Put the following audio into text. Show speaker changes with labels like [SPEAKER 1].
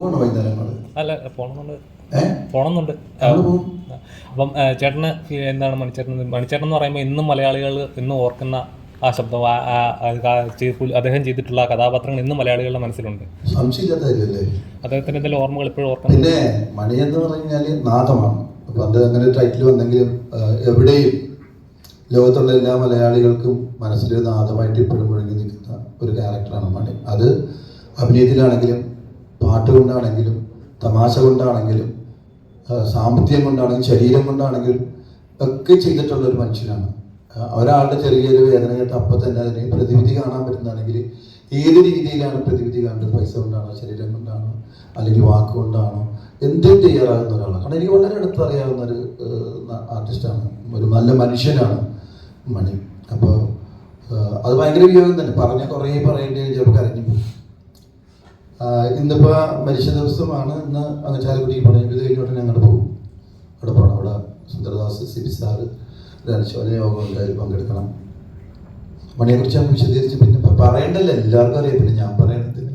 [SPEAKER 1] പോകണം വൈകുന്നേരങ്ങൾ
[SPEAKER 2] അല്ല പോണമെന്നുണ്ട് പോണമെന്നുണ്ട് അപ്പം ചേട്ടന് എന്താണ് മണിച്ചേട്ടൻ? മണിച്ചേട്ടൻ എന്ന് പറയുമ്പോൾ ഇന്നും മലയാളികൾ ഇന്നും ഓർക്കുന്ന ആ ശബ്ദം അദ്ദേഹം ചെയ്തിട്ടുള്ള കഥാപാത്രങ്ങൾ ഇന്നും മലയാളികളുടെ മനസ്സിലുണ്ട്. അദ്ദേഹത്തിന്റെ എന്തെങ്കിലും ഓർമ്മകൾ ഇപ്പോഴും ഓർക്കണം.
[SPEAKER 1] പിന്നെ മണി എന്ന് പറഞ്ഞാൽ നാദമാണ് അപ്പൊ അത് അങ്ങനെ ടൈറ്റിൽ വന്നെങ്കിലും എവിടെയും ലോകത്തുള്ള എല്ലാ മലയാളികൾക്കും മനസ്സിൽ നാദമായിട്ട് ഇപ്പോഴും മുഴങ്ങി നിൽക്കുന്ന ഒരു ക്യാരക്ടറാണ് മണി. അത് അഭിനയത്തിലാണെങ്കിലും പാട്ട് കൊണ്ടാണെങ്കിലും തമാശ കൊണ്ടാണെങ്കിലും സാമ്പത്തികം കൊണ്ടാണെങ്കിലും ശരീരം കൊണ്ടാണെങ്കിലും ഒക്കെ ചെയ്തിട്ടുള്ള ഒരു മനുഷ്യനാണ്. ഒരാളുടെ ചെറിയൊരു വേദന കേട്ട് അപ്പം തന്നെ അതിന് പ്രതിവിധി കാണാൻ പറ്റുന്നതാണെങ്കിൽ ഏത് രീതിയിലാണ് പ്രതിവിധി കാണേണ്ടത് പൈസ കൊണ്ടാണോ ശരീരം കൊണ്ടാണോ അല്ലെങ്കിൽ വാക്ക് കൊണ്ടാണോ? എന്തും തയ്യാറാകുന്ന ഒരാളാണ്. കാരണം എനിക്ക് വളരെ അടുത്ത് അറിയാവുന്ന ഒരു ആർട്ടിസ്റ്റാണ് ഒരു നല്ല മനുഷ്യനാണ് മണി. അപ്പോൾ അത് ഭയങ്കര വിയോഗം തന്നെ. പറഞ്ഞ കുറേ പറയേണ്ടി ചിലപ്പോൾ കരഞ്ഞു ഇന്നിപ്പോൾ മരിച്ച ദിവസമാണ് ഇന്ന് അങ്ങ് ചാലക്കുടി പോകണം ഇത് കഴിഞ്ഞ ഉടനെ അങ്ങോട്ട് പോകും. അവിടെ പോകണം അവിടെ സുന്ദരദാസ് സി ബി സാറ് അനുശോചന യോഗം ഉണ്ടായി പങ്കെടുക്കണം. മണിയെക്കുറിച്ച് നമുക്ക് വിശദീകരിച്ച് പിന്നെ പറയേണ്ടല്ലോ. എല്ലാവർക്കും അറിയാം. പിന്നെ ഞാൻ
[SPEAKER 2] പറയണത്തിന്